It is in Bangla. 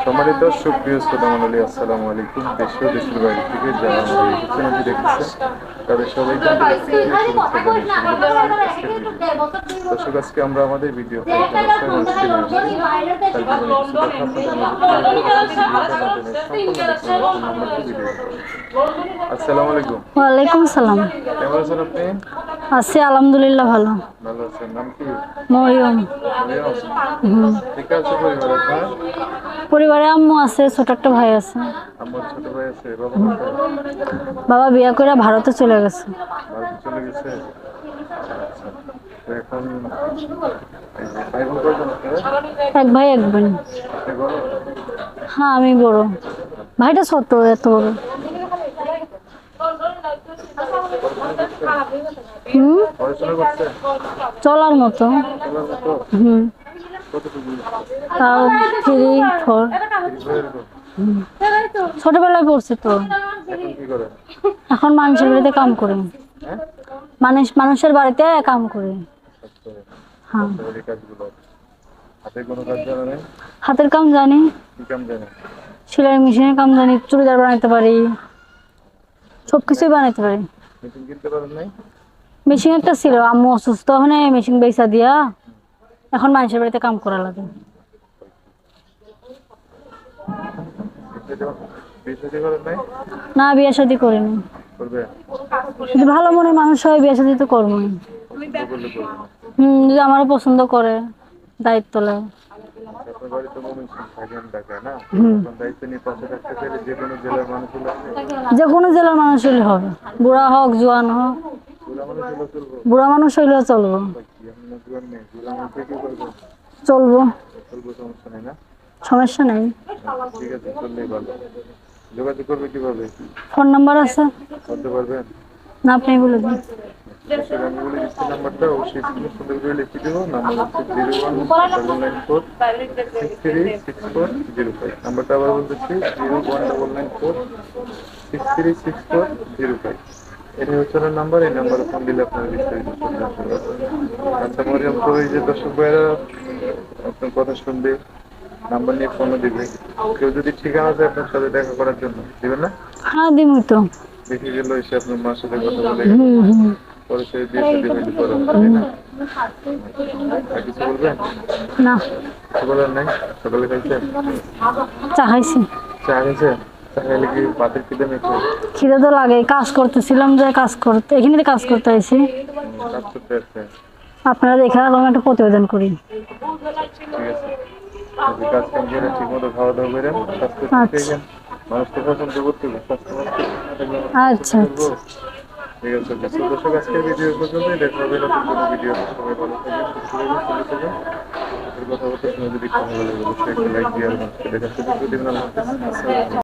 সম্মানিত দর্শক প্রিয় শ্রোতা মন্ডলী আসসালামু আলাইকুম। দেশ ও দেশের বাইরে থেকে যারা আমাদের ইউটিউব চ্যানেলটি দেখতেছেন তাদের সবাইকে। দর্শক আজকে আমরা আমাদের ভিডিও আসসালামু আলাইকুম। ওয়ালাইকুম সালাম কেমন আছেন আপনি? আছি আলহামদুলিল্লাহ ভালো। মরিয়ম। পরিবার আম্মু আছে ছোট একটা ভাই আছে। বাবা বিয়া করে ভারতে চলে গেছে। আচ্ছা? এক ভাই এক বোন। হ্যাঁ আমি বড়। ভাইটা ছোট এত বড়। হুম? চলার মতো। হুম। তাও থ্রি, ফোর? ছোটবেলায় পড়ছে তো। এখন মানুষের বাড়িতে কাম করে। মানুষ, মানুষের বাড়িতে কাম করে। হ্যাঁ। হাতের কাম জানি। সেলাই মেশিনের কাম জানি, চুড়িদার বানাতে পারি। সব কিছুই বানাতে পারি। মেশিন কিনতে পারেন নাই? মেশিন একটা ছিল আম্মু অসুস্থ হনে মেশিন বেচা দিয়া এখন মানুষের বাড়িতে কাম করা লাগে। না বিয়ে শাদি করিনি। যদি ভালো মনে মানুষ হয় বিয়ে শাদি তো করলে হুম যদি আমার পছন্দ করে দায়িত্ব নেয় বাড়ি তো থাকেন ঢাকায় না? দায়িত্ব নিয়ে পাশে থাকতে চাইলে যে কোনো জেলার মানুষগুলো যে কোনো জেলার মানুষ হলে হবে। বুড়া হোক জোয়ান হোক। বুড়া মানুষ হইলেও চলবো। চলবো। সমস্যা নেই যোগাযোগ করবে কীভাবে? ফোন নাম্বার আছে? না আপনি বলে দিন। অবশ্যই আমি বলে দিচ্ছি নাম্বারটা অবশ্যই স্ক্রিনে সুন্দর করে লিখে দেবো নাম্বার হচ্ছে zero one double nine four six three six four zero five নাম্বারটা আবার বলতেছি zero one double nine four. Six three six four zero five এটাই হচ্ছে ওনার নাম্বার এই নাম্বারে ফোন দিলে আপনার বিস্তারিত আচ্ছা মরিয়াম তো এই যে দর্শক ভাইরা আপনার কথা শুনবে নাম্বার নিয়ে ফোনও দিবে। কেউ যদি ঠিকানা আছে আপনার সাথে দেখা করার জন্য। দিবেন না? হ্যাঁ দিমই তো। দেখে গেল এসে আপনার মার সাথে কথা বলে। হুম হুম পরে দিয়ে সাথে হইতে তাই না? আর কিছু বলবেন না। কিছু বলার নাই? সকালে খাইছেন চা খাইছি। চা খাইছে? চা কি পাতের খিদে মেখে খিদে তো লাগে কাজ করতেছিলাম যে কাজ করতে এখানে কাজ করতে আইছি। কাজ করতে আপনারা দেখে আমি একটা প্রতিবেদন করি। ঠিক আছে। কাজ কাম করে ঠিক মতো খাওয়া দাওয়া করেন স্বাস্থ্য ঠিক আচ্ছা। মানুষকে পছন্দ করতে হবে স্বাস্থ্য মানুষ থাকলে মানুষ আচ্ছা। করব। ঠিক আছে তো so দর্শক আজকের ভিডিও পর্যন্ত দেখা হবে নতুন কোনো ভিডিও সবাই ভালো থাকবেন সুস্থ থাকবেন সুন্দর থাকবেন এর কথা বলতে শুনে যদি একটু ভালো লাগে অবশ্যই একটা লাইক দিয়ে আর মানুষকে দেখার সুযোগ করে দেবেন আল্লাহ হাফেজ। আসসালামু আলাইকুম।